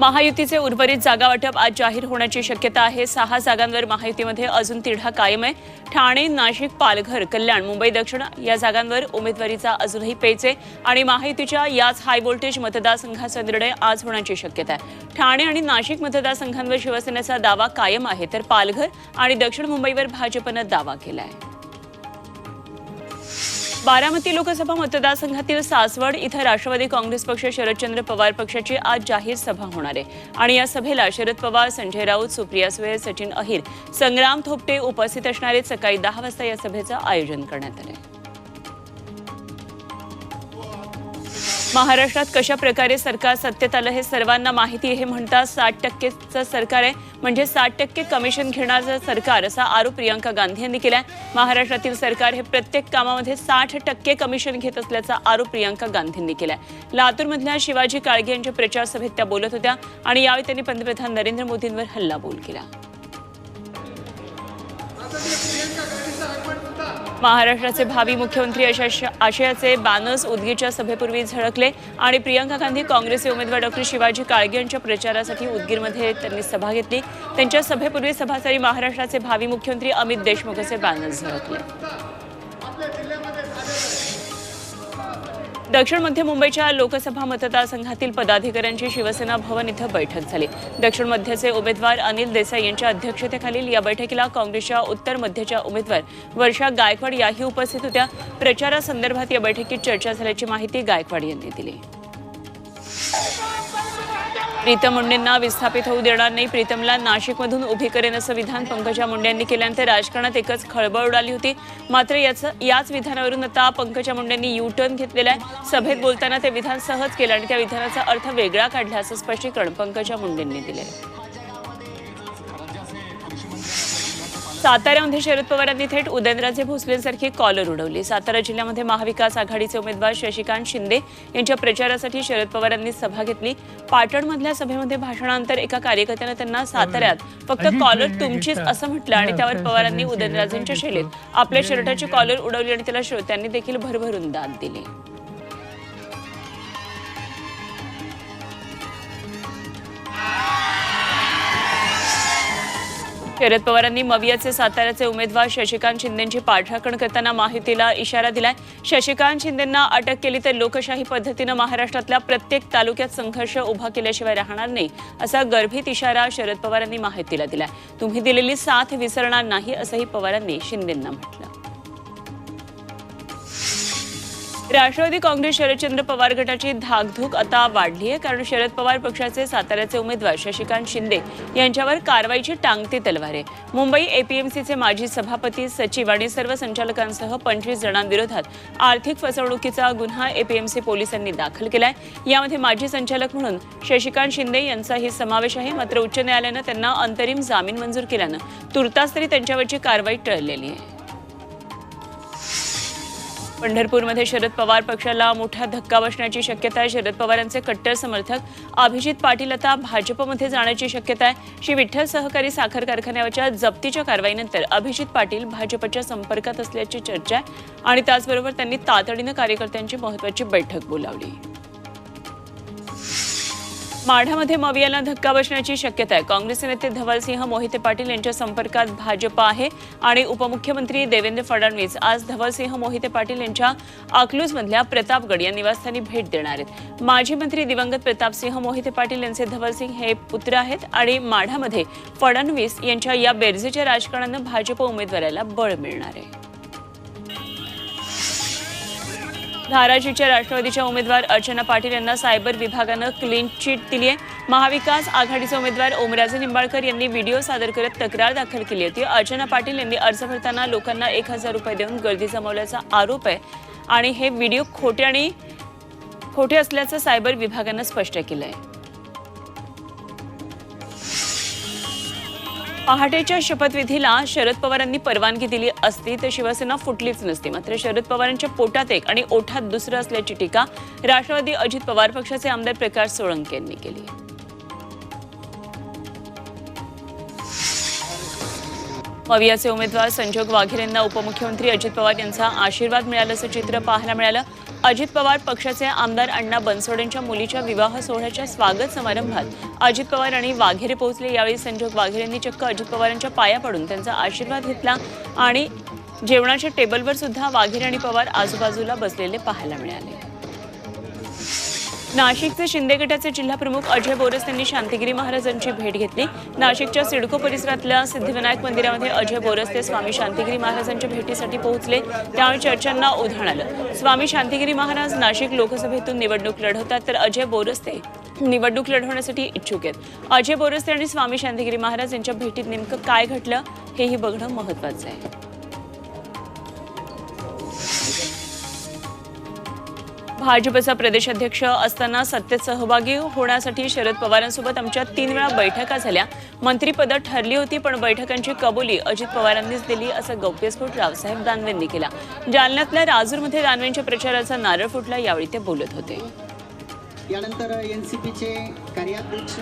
महायुतीचे उर्वरित जागा वाटप आज जाहीर होण्याची शक्यता आहे. सहा जागांवर महायुतीमध्ये अजून तिढा कायम आहे. ठाणे नाशिक पालघर कल्याण मुंबई दक्षिण या जागांवर उमेदवारीचा अजूनही पेच आहे आणि महायुतीच्या याच हाय व्होल्टेज मतदारसंघाचा निर्णय आज होण्याची शक्यता आहे. ठाणे आणि नाशिक मतदारसंघांवर शिवसेनेचा दावा कायम आहे तर पालघर आणि दक्षिण मुंबईवर भाजपनं दावा केला आहे बारामती लोकसभा मतदारसंघातील सासवड इथं राष्ट्रवादी काँग्रेस पक्ष शरदचंद्र पवार पक्षाची आज जाहीर सभा होणार आहे. आणि या सभेला शरद पवार संजय राऊत सुप्रिया सुळे सचिन अहिर संग्राम थोपटे उपस्थित असणारे सकाळी दहा वाजता या सभेचं आयोजन करण्यात आलं आहे महाराष्ट्रात कशा प्रकारे सरकार सत्तेत आलं हे सर्वांना माहिती आहे. हे म्हणतात साठ टक्केचं सरकार आहे. म्हणजे साठ टक्के कमिशन घेणारं सरकार असा आरोप प्रियंका गांधी यांनी केलाय. महाराष्ट्रातील सरकार हे प्रत्येक कामामध्ये साठ टक्के कमिशन घेत असल्याचा आरोप प्रियंका गांधींनी केलाय. लातूरमधल्या शिवाजी काळगे यांच्या प्रचारसभेत त्या बोलत होत्या आणि यावेळी त्यांनी पंतप्रधान नरेंद्र मोदींवर हल्लाबोल केला. महाराष्ट्राचे भावी मुख्यमंत्री अशा आशयाचे बॅनर्स उदगीरच्या सभेपूर्वी झळकले आणि प्रियंका गांधी काँग्रेसचे उमेदवार डॉक्टर शिवाजी काळगे यांच्या प्रचारासाठी उदगीरमध्ये त्यांनी सभा घेतली. त्यांच्या सभेपूर्वी सभासारी महाराष्ट्राचे भावी मुख्यमंत्री अमित देशमुख असे बॅनर्स झळकले. दक्षिण मध्य मुंबईच्या लोकसभा मतदारसंघातील पदाधिकाऱ्यांची शिवसेना भवन इथं बैठक झाली. दक्षिण मध्यचे उमेदवार अनिल देसाई यांच्या अध्यक्षतेखालील या बैठकीला काँग्रेसच्या उत्तर मध्यच्या उमेदवार वर्षा गायकवाड याही उपस्थित होत्या. प्रचारासंदर्भात या बैठकीत चर्चा झाल्याची माहिती गायकवाड यांनी दिली. प्रीतम मुंडेंना विस्थापित होऊ देणार नाही. प्रीतमला नाशिकमधून उभी करेन असं विधान पंकजा मुंडे यांनी केल्यानंतर राजकारणात एकच खळबळ उडाली होती. मात्र याचं याच विधानावरून आता पंकजा मुंडेंनी यू टर्न घेतलेला आहे. सभेत बोलताना ते विधान सहज केलं आणि त्या विधानाचा अर्थ वेगळा काढला असं स्पष्टीकरण पंकजा मुंडेंनी दिले साताऱ्यामध्ये शरद पवारांनी थेट उदयनराजे भोसलेंसारखी कॉलर उडवली. सातारा जिल्ह्यामध्ये महाविकास आघाडीचे उमेदवार शशिकांत शिंदे यांच्या प्रचारासाठी शरद पवारांनी सभा घेतली. पाटणमधल्या सभेमध्ये भाषणानंतर एका कार्यकर्त्यानं त्यांना साताऱ्यात फक्त कॉलर तुमचीच असं म्हटलं आणि त्यावर पवारांनी उदयनराजेंच्या शैलीत आपल्या शर्टाची कॉलर उडवली आणि त्याला श्रोत्यांनी देखील भरभरून दाद दिली. शरद पवारांनी मवियाचे साताऱ्याचे उमेदवार शशिकांत शिंदेची पाठराखण करताना माहितीला इशारा दिलाय. शशिकांत शिंदेंना अटक केली तर लोकशाही पद्धतीनं महाराष्ट्रातल्या प्रत्येक तालुक्यात संघर्ष उभा केल्याशिवाय राहणार नाही असा गर्भित इशारा शरद पवारांनी माहितीला दिलाय. तुम्ही दिलेली साथ विसरणार नाही असंही पवारांनी शिंदेंना म्हटलं. राष्ट्रवादी काँग्रेस शरदचंद्र पवार गटाची धाकधूक आता वाढली आहे कारण शरद पवार पक्षाचे साताऱ्याचे उमेदवार शशिकांत शिंदे यांच्यावर कारवाईची टांगती तलवार आहे. मुंबई एपीएमसीचे माजी सभापती सचिव आणि सर्व संचालकांसह पंचवीस जणांविरोधात आर्थिक फसवणुकीचा गुन्हा एपीएमसी पोलिसांनी दाखल केला आहे यामध्ये माजी संचालक म्हणून शशिकांत शिंदे यांचाही समावेश आहे मात्र उच्च न्यायालयानं त्यांना अंतरिम जामीन मंजूर केल्यानं तुर्तास तरी त्यांच्यावरची कारवाई टळलेली आहे. पंढरपूरमध्ये शरद पवार पक्षाला मोठा धक्का बसण्याची शक्यता आहे. शरद पवार यांचे कट्टर समर्थक अभिजित पाटील आता भाजपमध्ये जाण्याची शक्यता आहे. श्री विठ्ठल सहकारी साखर कारखान्यावरच्या जप्तीच्या कारवाईनंतर अभिजित पाटील भाजपच्या संपर्कात असल्याची चर्चा आहे आणि त्याचबरोबर त्यांनी तातडीनं कार्यकर्त्यांची महत्वाची बैठक बोलावली. माढ्यामध्ये मवियाला धक्का बसण्याची शक्यता आहे. काँग्रेसचे नेते धवलसिंह मोहिते पाटील यांच्या संपर्कात भाजप आहे आणि उपमुख्यमंत्री देवेंद्र फडणवीस आज धवलसिंह मोहिते पाटील यांच्या अकलूजमधल्या प्रतापगड या निवासस्थानी भेट देणार आहेत. माजी मंत्री दिवंगत प्रतापसिंह मोहिते पाटील यांचे धवलसिंह हे पुत्र आहेत आणि माढामध्ये फडणवीस यांच्या या बेरजेच्या राजकारणानं भाजप उमेदवाराला बळ मिळणार आहे. धाराजीच्या राष्ट्रवादीच्या उमेदवार अर्चना पाटील यांना सायबर विभागानं क्लीन चिट दिली आहे महाविकास आघाडीचे उमेदवार ओमराजे निंबाळकर यांनी व्हिडिओ सादर करत तक्रार दाखल केली होती. अर्चना पाटील यांनी अर्ज भरताना लोकांना एक हजार रुपये देऊन गर्दी जमवल्याचा आरोप आहे आणि हे व्हिडिओ खोटे आणि खोटे असल्याचं सायबर विभागानं स्पष्ट केलं आहे पहाटेच्या शपथविधीला शरद पवारांनी परवानगी दिली असती तर शिवसेना फुटलीच नसती. मात्र शरद पवारांच्या पोटात एक आणि ओठात दुसरं असल्याची टीका राष्ट्रवादी अजित पवार पक्षाचे आमदार प्रकाश सोळंके यांनी केली मवियाचे उमेदवार संजोग वाघेल यांना उपमुख्यमंत्री अजित पवार यांचा आशीर्वाद मिळाल्याचं चित्र पाहायला मिळालं. अजित पवार पक्षाचे आमदार अण्णा बनसोडेंच्या मुलीच्या विवाह सोहळ्याच्या स्वागत समारंभात अजित पवार आणि वाघेरे पोहोचले. यावेळी संजोग वाघेरेंनी चक्क अजित पवारांच्या पाया पडून त्यांचा आशीर्वाद घेतला आणि जेवणाच्या टेबलवर सुद्धा वाघेरे आणि पवार आजूबाजूला बसलेले पाहायला मिळाले. नाशिकचे शिंदे गटाचे जिल्हाप्रमुख अजय बोरस यांनी शांतिगिरी महाराजांची भेट घेतली. नाशिकच्या सिडको परिसरातल्या सिद्धिविनायक मंदिरामध्ये अजय बोरस ते स्वामी शांतिगिरी महाराजांच्या भेटीसाठी पोहोचले. त्यावेळी चर्चांना उधाण आलं. स्वामी शांतिगिरी महाराज नाशिक लोकसभेतून निवडणूक लढवतात तर अजय बोरस्ते निवडणूक लढवण्यासाठी इच्छुक आहेत. अजय बोरस्ते आणि स्वामी शांतिगिरी महाराज यांच्या भेटीत नेमकं काय घडलं हेही बघणं महत्वाचं आहे. भाजपचा प्रदेशाध्यक्ष असताना सत्तेत सहभागी होण्यासाठी शरद पवारांसोबत आमच्या तीन वेळा बैठका झाल्या. मंत्रिपदं ठरली होती पण बैठकांची कबुली अजित पवारांनीच दिली असं गौप्यस्फोट रावसाहेब दानवेंनी केला. जालन्यातल्या राजूरमध्ये दानवेंच्या प्रचाराचा नारळ फुटला यावेळी ते बोलत होते. यानंतर एन सी पीचे कार्याध्यक्ष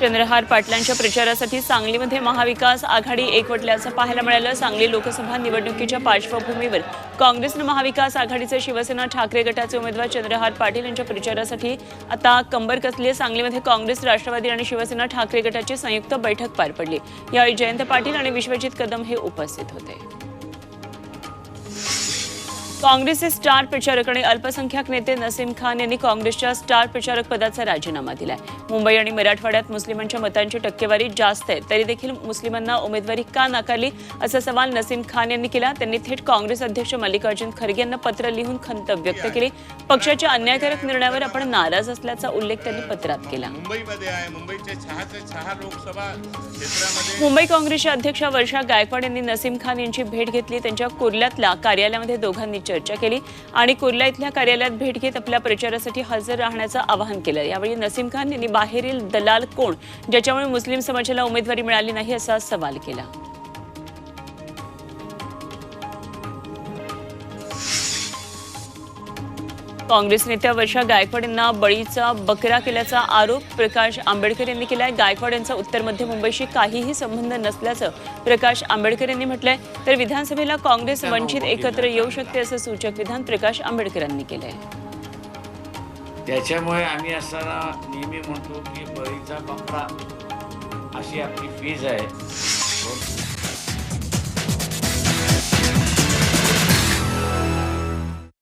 चंद्रहार पाटलांच्या प्रचारासाठी सांगलीमध्ये महाविकास आघाडी एकवटल्याचं पाहायला मिळालं. सांगली लोकसभा निवडणुकीच्या पार्श्वभूमीवर काँग्रेसनं महाविकास आघाडीचे शिवसेना ठाकरे गटाचे उमेदवार चंद्रहार पाटील यांच्या प्रचारासाठी आता कंबर कसली आहे सांगलीमध्ये काँग्रेस राष्ट्रवादी आणि शिवसेना ठाकरे गटाची संयुक्त बैठक पार पडली. यावेळी जयंत पाटील आणि विश्वजित कदम हे उपस्थित होते. काँग्रेसचे स्टार प्रचारक आणि अल्पसंख्याक नेते नसीम खान यांनी काँग्रेसच्या स्टार प्रचारक पदाचा राजीनामा दिलाय. मुंबई आणि मराठवाड्यात मुस्लिमांच्या मतांची टक्केवारी जास्त आहे तरी देखील मुस्लिमांना उमेदवारी का नाकारली? असा सवाल नसीम खान यांनी केला. त्यांनी थेट काँग्रेस अध्यक्ष मल्लिकार्जुन खरगे यांना पत्र लिहून खंत व्यक्त केली. पक्षाच्या अन्यायकारक निर्णयावर आपण नाराज असल्याचा उल्लेख त्यांनी पत्रात केला. मुंबई काँग्रेसच्या अध्यक्षा वर्षा गायकवाड यांनी नसीम खान यांची भेट घेतली. त्यांच्या कुर्ल्यातल्या कार्यालयामध्ये दोघांनी चर्चा केली आणि कुर्ला इथल्या कार्यालयात भेट घेत आपल्या प्रचारासाठी हजर राहण्याचं आवाहन केलं. यावेळी नसीम खान यांनी बाहेरील दलाल कोण ज्याच्यामुळे मुस्लिम समाजाला उमेदवारी मिळाली नाही असा सवाल केला. काँग्रेस नेत्या वर्षा गायकवाड यांना बळीचा बकरा केल्याचा आरोप प्रकाश आंबेडकर यांनी केलाय. गायकवाड यांचा उत्तर मध्य मुंबईशी काहीही संबंध नसल्याचं प्रकाश आंबेडकर यांनी म्हटलंय. तर विधानसभेला काँग्रेस वंचित एकत्र येऊ शकते असं सूचक विधान प्रकाश आंबेडकरांनी केलंय. त्याच्यामुळे आम्ही असताना नेहमी म्हणतो की बळीचा बकरा अशी आपली फीज आहे.